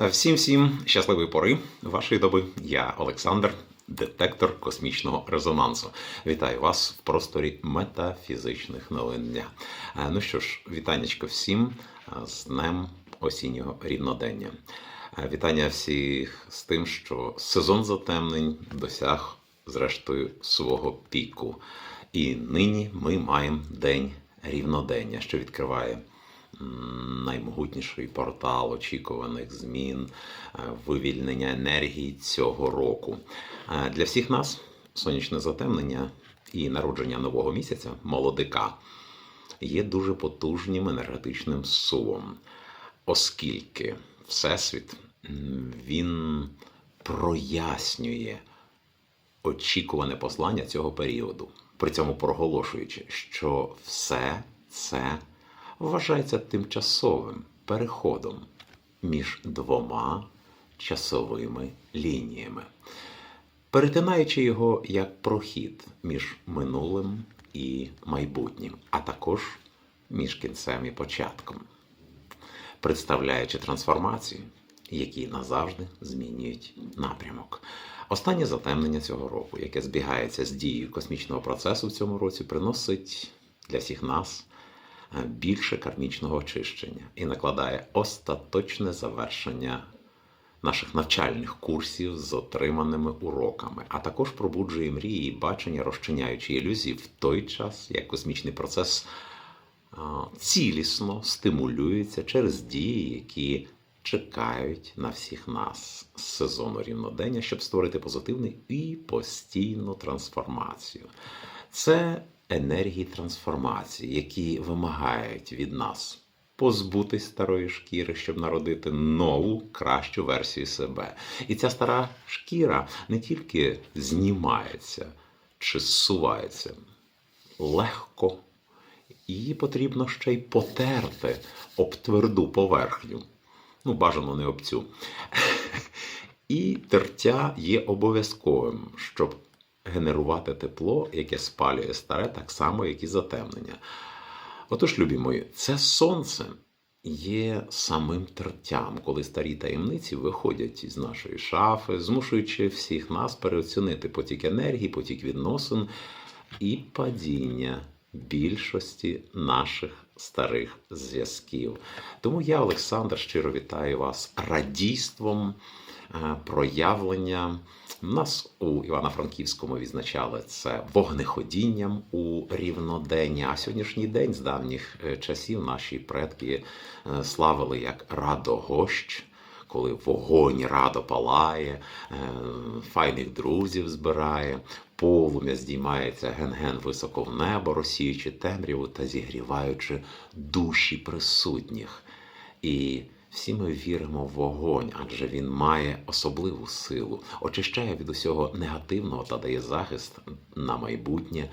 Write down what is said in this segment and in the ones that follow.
Всім всім щасливої пори вашої доби. Я Олександр, детектор космічного резонансу. Вітаю вас в просторі метафізичних новин дня. Е, Ну що ж, вітанечко всім е, з днем осіннього рівнодення. Е, Вітання всіх з тим, що сезон затемнень досяг зрештою свого піку. І нині ми маємо день рівнодення, що відкриває наймогутніший портал очікуваних змін, е, вивільнення енергії цього року. Е, Для всіх нас сонячне затемнення і народження нового місяця, молодика, є дуже потужним енергетичним сувом, оскільки Всесвіт він прояснює очікуване послання цього періоду, при цьому проголошуючи, що все це вважається тимчасовим переходом між двома часовими лініями, перетинаючи його як прохід між минулим і майбутнім, а також між кінцем і початком, представляючи трансформації, які назавжди змінюють напрямок. Останнє затемнення цього року, яке збігається з дією космічного процесу в цьому році, приносить для всіх нас більше кармічного очищення і накладає остаточне завершення наших навчальних курсів з отриманими уроками, а також пробуджує мрії і бачення, розчиняючи ілюзії в той час, як космічний процес цілісно стимулюється через дії, які чекають на всіх нас з сезону рівнодення, щоб створити позитивну і постійну трансформацію. Це енергії трансформації, які вимагають від нас позбутись старої шкіри, щоб народити нову, кращу версію себе. І ця стара шкіра не тільки знімається чи зсувається легко, її потрібно ще й потерти об тверду поверхню. Ну, бажано не об цю. І тертя є обов'язковим, щоб генерувати тепло, яке спалює старе, так само, як і затемнення. Отож, любі мої, це сонце є самим тертям, коли старі таємниці виходять із нашої шафи, змушуючи всіх нас переоцінити потік енергії, потік відносин і падіння більшості наших старих зв'язків. Тому я, Олександр, щиро вітаю вас радійством е, проявлення. Нас у Івано-Франківському відзначали це вогнеходінням у рівнодення. А сьогоднішній день з давніх е, часів наші предки е, славили як радогощ. Коли вогонь радо палає, е, файних друзів збирає, полум'я здіймається ген-ген високо в небо, розсіючи темряву та зігріваючи душі присутніх. І всі ми віримо в вогонь, адже він має особливу силу, очищає від усього негативного та дає захист на майбутнє.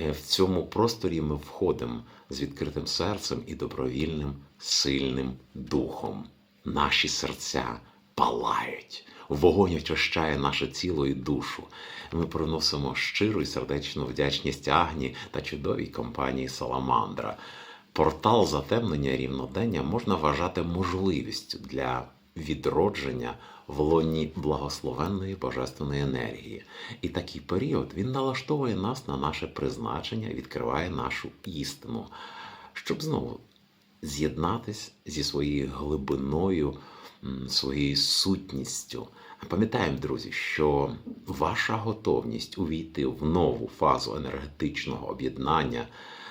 Е, В цьому просторі ми входимо з відкритим серцем і добровільним сильним духом. Наші серця палають. Вогонь очищає наше тіло і душу. Ми приносимо щиру і сердечну вдячність Агні та чудовій компанії Саламандра. Портал затемнення рівнодення можна вважати можливістю для відродження в лоні благословенної божественної енергії. І такий період він налаштовує нас на наше призначення, відкриває нашу істину, щоб знову з'єднатись зі своєю глибиною, своєю сутністю. Пам'ятаємо, друзі, що ваша готовність увійти в нову фазу енергетичного об'єднання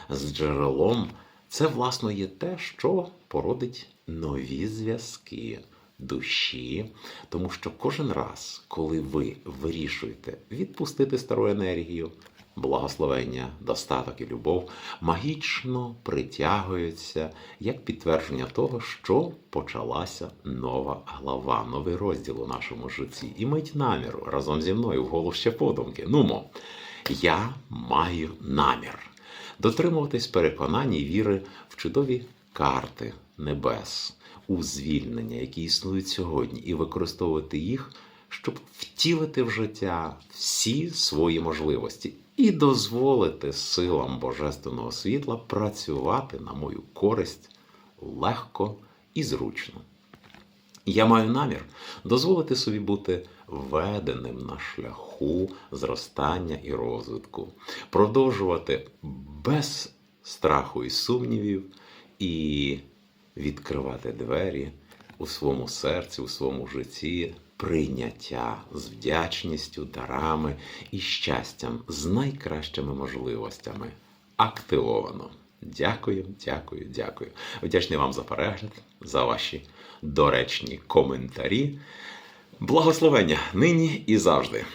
з джерелом це, власно, є те, що породить нові зв'язки душі, тому що кожен раз, коли ви вирішуєте відпустити стару енергію, благословення, достаток і любов магічно притягуються як підтвердження того, що почалася нова глава, новий розділ у нашому житті. І мить наміру разом зі мною в голос ще подумки. Нумо, я маю намір дотримуватись переконань і віри в чудові карти небес, у звільнення, які існують сьогодні, і використовувати їх, щоб втілити в життя всі свої можливості і дозволити силам Божественного світла працювати на мою користь легко і зручно. Я маю намір дозволити собі бути веденим на шляху зростання і розвитку, продовжувати без страху і сумнівів і відкривати двері у своєму серці, у своєму житті прийняття з вдячністю, дарами і щастям з найкращими можливостями. Активовано. Дякую, дякую, дякую. Вдячний вам за перегляд, за ваші доречні коментарі. Благословення нині і завжди.